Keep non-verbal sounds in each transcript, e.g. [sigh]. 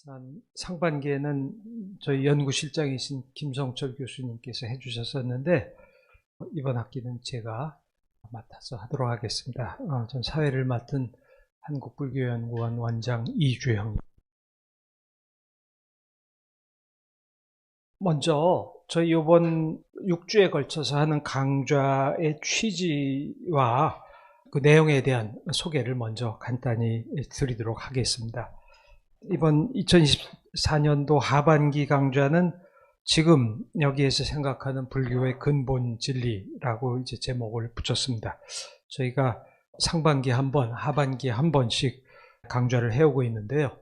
지난 상반기에는 저희 연구실장이신 김성철 교수님께서 해주셨었는데 이번 학기는 제가 맡아서 하도록 하겠습니다. 어, 전 사회를 맡은 한국불교연구원 원장 이주영. 먼저 저희 이번 6주에 걸쳐서 하는 강좌의 취지와 그 내용에 대한 소개를 먼저 간단히 드리도록 하겠습니다. 이번 2024년도 하반기 강좌는 지금 여기에서 생각하는 불교의 근본 진리라고 이제 제목을 붙였습니다. 저희가 상반기 한 번, 하반기 한 번씩 강좌를 해오고 있는데요.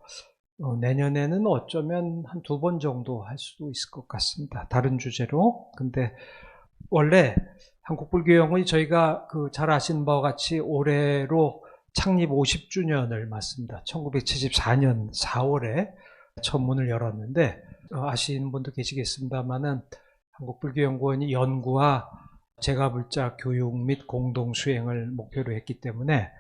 어, 내년에는 어쩌면 한 두 번 정도 할 수도 있을 것 같습니다. 다른 주제로. 근데 원래 한국불교영의 저희가 그 잘 아시는 바와 같이 올해로 창립 50주년을 맞습니다. 1974년 4월에 첫 문을 열었는데 어, 아시는 분도 계시겠습니다만은 한국불교연구원이 연구와 제가불자 교육 및 공동 수행을 목표로 했기 때문에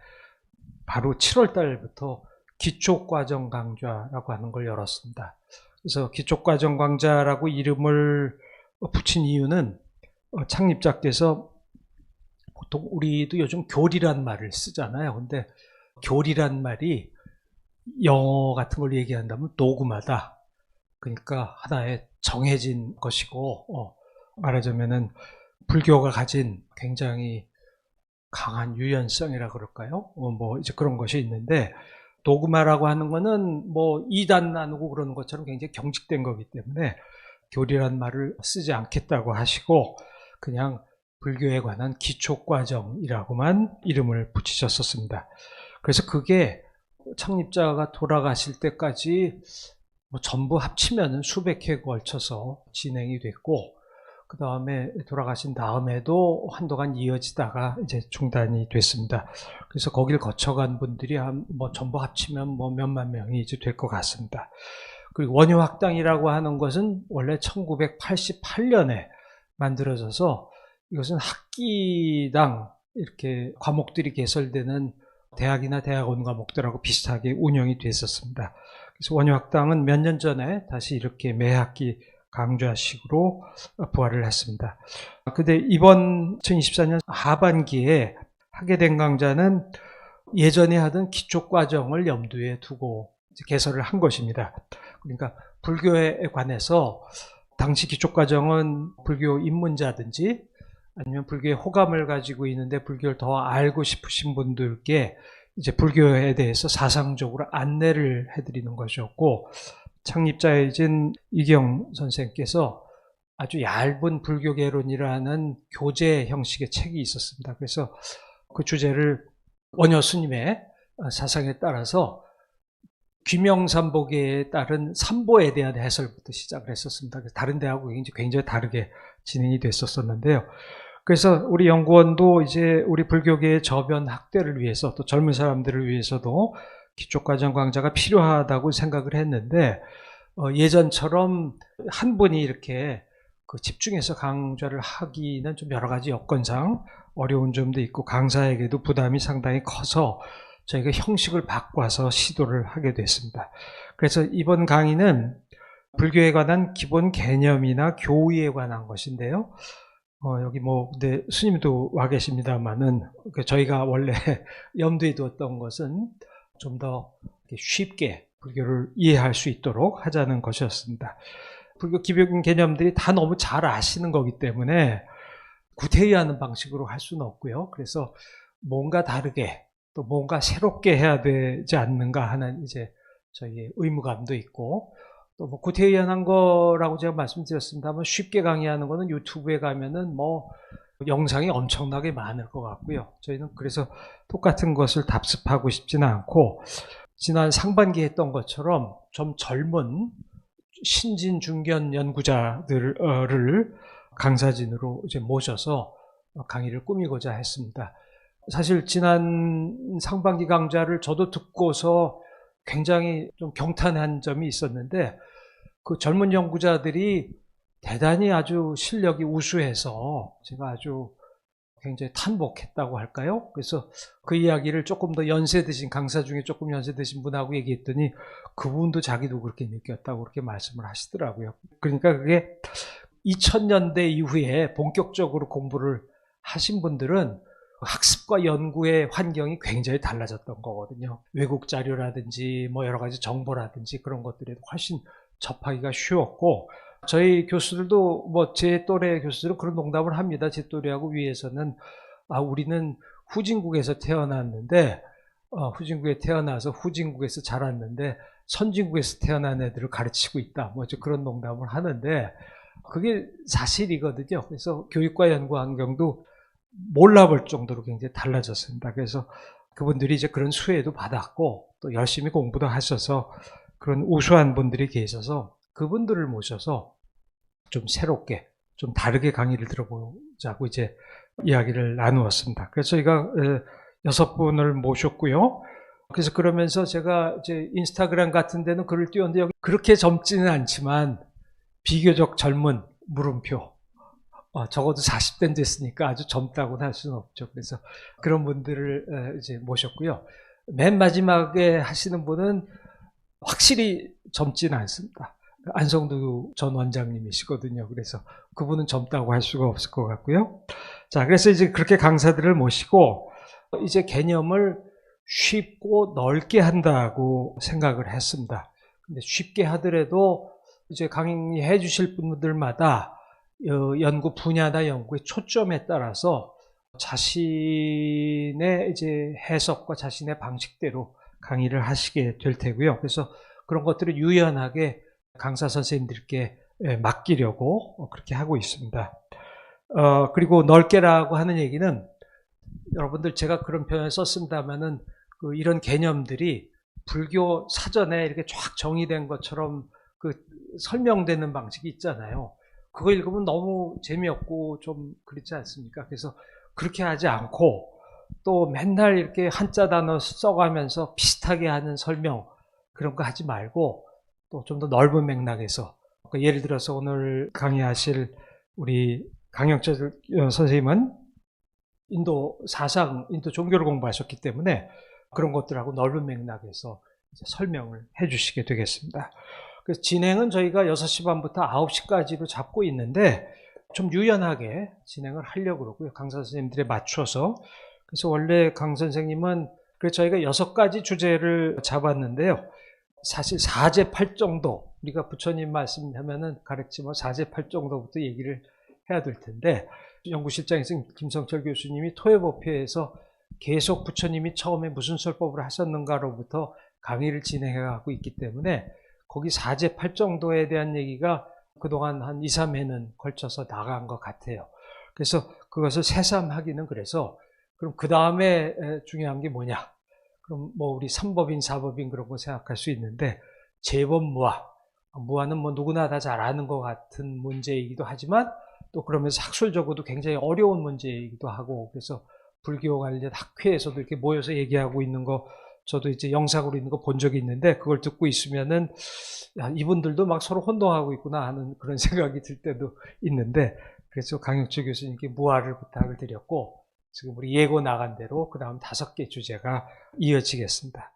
바로 7월 달부터 기초과정 강좌라고 하는 걸 열었습니다. 그래서 기초과정 강좌라고 이름을 붙인 이유는 어, 창립자께서 보통 우리도 요즘 교리란 말을 쓰잖아요. 근데 교리란 말이 영어 같은 걸 얘기한다면 도구마다 그러니까 하나의 정해진 것이고 어, 말하자면은 불교가 가진 굉장히 강한 유연성이라 그럴까요? 어, 뭐 이제 그런 것이 있는데 도구마라고 하는 거는 뭐 이단 나누고 그러는 것처럼 굉장히 경직된 거기 때문에 교리란 말을 쓰지 않겠다고 하시고 그냥 불교에 관한 기초과정이라고만 이름을 붙이셨었습니다. 그래서 그게 창립자가 돌아가실 때까지 뭐 전부 합치면 수백 회 걸쳐서 진행이 됐고, 그 다음에 돌아가신 다음에도 한동안 이어지다가 이제 중단이 됐습니다. 그래서 거길 거쳐간 분들이 한 뭐 전부 합치면 뭐 몇만 명이 이제 될 것 같습니다. 그리고 원효학당이라고 하는 것은 원래 1988년에 만들어져서 이것은 학기당 이렇게 과목들이 개설되는 대학이나 대학원 과목들하고 비슷하게 운영이 됐었습니다. 그래서 원효학당은 몇 년 전에 다시 이렇게 매 학기 강좌식으로 부활을 했습니다. 근데 이번 2024년 하반기에 하게 된 강좌는 예전에 하던 기초 과정을 염두에 두고 개설을 한 것입니다. 그러니까 불교에 관해서 당시 기초 과정은 불교 입문자든지 아니면 불교의 호감을 가지고 있는데 불교를 더 알고 싶으신 분들께 이제 불교에 대해서 사상적으로 안내를 해드리는 것이었고 창립자이신 이경 선생께서 아주 얇은 불교 개론이라는 교재 형식의 책이 있었습니다. 그래서 그 주제를 원효 스님의 사상에 따라서 귀명삼복에 따른 삼보에 대한 해설부터 시작을 했었습니다. 다른 대하고 굉장히 다르게 진행이 됐었었는데요. 그래서 우리 연구원도 이제 우리 불교계의 저변 학대를 위해서 또 젊은 사람들을 위해서도 기초과정 강좌가 필요하다고 생각을 했는데 어, 예전처럼 한 분이 이렇게 그 집중해서 강좌를 하기는 좀 여러 가지 여건상 어려운 점도 있고 강사에게도 부담이 상당히 커서 저희가 형식을 바꿔서 시도를 하게 됐습니다. 그래서 이번 강의는 불교에 관한 기본 개념이나 교의에 관한 것인데요. 어, 여기 뭐, 근데 스님도 와 계십니다만은, 그 저희가 원래 [laughs] 염두에 두었던 것은 좀 더 쉽게 불교를 이해할 수 있도록 하자는 것이었습니다. 불교 기본 개념들이 다 너무 잘 아시는 거기 때문에 구태의 하는 방식으로 할 수는 없고요. 그래서 뭔가 다르게 또 뭔가 새롭게 해야 되지 않는가 하는 이제 저희의 의무감도 있고 또 뭐 구태의연한 거라고 제가 말씀드렸습니다만 쉽게 강의하는 거는 유튜브에 가면은 뭐 영상이 엄청나게 많을 것 같고요. 저희는 그래서 똑같은 것을 답습하고 싶지는 않고 지난 상반기에 했던 것처럼 좀 젊은 신진 중견 연구자들을 강사진으로 이제 모셔서 강의를 꾸미고자 했습니다. 사실 지난 상반기 강좌를 저도 듣고서 굉장히 좀 경탄한 점이 있었는데 그 젊은 연구자들이 대단히 아주 실력이 우수해서 제가 아주 굉장히 탄복했다고 할까요? 그래서 그 이야기를 조금 더 연세 드신 강사 중에 조금 연세 드신 분하고 얘기했더니 그분도 자기도 그렇게 느꼈다고 그렇게 말씀을 하시더라고요. 그러니까 그게 2000년대 이후에 본격적으로 공부를 하신 분들은 학습과 연구의 환경이 굉장히 달라졌던 거거든요. 외국 자료라든지 뭐 여러 가지 정보라든지 그런 것들에도 훨씬 접하기가 쉬웠고 저희 교수들도 뭐 제 또래 교수들은 그런 농담을 합니다. 제 또래하고 위에서는 아 우리는 후진국에서 태어났는데 어, 후진국에 태어나서 후진국에서 자랐는데 선진국에서 태어난 애들을 가르치고 있다. 뭐 그런 농담을 하는데 그게 사실이거든요. 그래서 교육과 연구 환경도 몰라볼 정도로 굉장히 달라졌습니다. 그래서 그분들이 이제 그런 수혜도 받았고 또 열심히 공부도 하셔서 그런 우수한 분들이 계셔서 그분들을 모셔서 좀 새롭게 좀 다르게 강의를 들어보자고 이제 이야기를 나누었습니다. 그래서 저희가 여섯 분을 모셨고요. 그래서 그러면서 제가 이제 인스타그램 같은 데는 글을 띄웠는데 그렇게 젊지는 않지만 비교적 젊은 물음표. 어, 적어도 40대 됐으니까 아주 젊다고는 할 수는 없죠. 그래서 그런 분들을 이제 모셨고요. 맨 마지막에 하시는 분은 확실히 젊지는 않습니다. 안성두 전 원장님이시거든요. 그래서 그분은 젊다고 할 수가 없을 것 같고요. 자, 그래서 이제 그렇게 강사들을 모시고 이제 개념을 쉽고 넓게 한다고 생각을 했습니다. 근데 쉽게 하더라도 이제 강의해 주실 분들마다 어, 연구 분야나 연구의 초점에 따라서 자신의 이제 해석과 자신의 방식대로 강의를 하시게 될 테고요. 그래서 그런 것들을 유연하게 강사 선생님들께 예, 맡기려고 그렇게 하고 있습니다. 어, 그리고 넓게라고 하는 얘기는 여러분들 제가 그런 표현을 썼습니다만은 그 이런 개념들이 불교 사전에 이렇게 쫙 정의된 것처럼 그 설명되는 방식이 있잖아요. 그거 읽으면 너무 재미없고 좀 그렇지 않습니까? 그래서 그렇게 하지 않고 또 맨날 이렇게 한자 단어 써가면서 비슷하게 하는 설명 그런 거 하지 말고 또 좀 더 넓은 맥락에서 그러니까 예를 들어서 오늘 강의하실 우리 강영철 선생님은 인도 사상, 인도 종교를 공부하셨기 때문에 그런 것들하고 넓은 맥락에서 설명을 해 주시게 되겠습니다. 그래서 진행은 저희가 6시 반부터 9시까지로 잡고 있는데 좀 유연하게 진행을 하려고 그러고요. 강사 선생님들에 맞춰서. 그래서 원래 강 선생님은 그래서 저희가 여섯 가지 주제를 잡았는데요. 사실 4제 8 정도 우리가 부처님 말씀하면은 가르치면 4제 8 정도부터 얘기를 해야 될 텐데 연구실장에서 김성철 교수님이 토해법회에서 계속 부처님이 처음에 무슨 설법을 하셨는가로부터 강의를 진행해 가고 있기 때문에 거기 4제 8 정도에 대한 얘기가 그동안 한 2, 3회는 걸쳐서 나간 것 같아요. 그래서 그것을 새삼하기는 그래서 그럼 그 다음에 중요한 게 뭐냐? 그럼 뭐 우리 3법인, 4법인 그런 거 생각할 수 있는데 재범무화. 무화는 뭐 누구나 다 잘 아는 것 같은 문제이기도 하지만 또 그러면서 학술적으로도 굉장히 어려운 문제이기도 하고 그래서 불교 관련 학회에서도 이렇게 모여서 얘기하고 있는 거 저도 이제 영상으로 있는 거 본 적이 있는데 그걸 듣고 있으면은 야, 이분들도 막 서로 혼동하고 있구나 하는 그런 [laughs] 생각이 들 때도 있는데 그래서 강영철 교수님께 무화를 부탁을 드렸고 지금 우리 예고 나간 대로 그 다음 다섯 개 주제가 이어지겠습니다.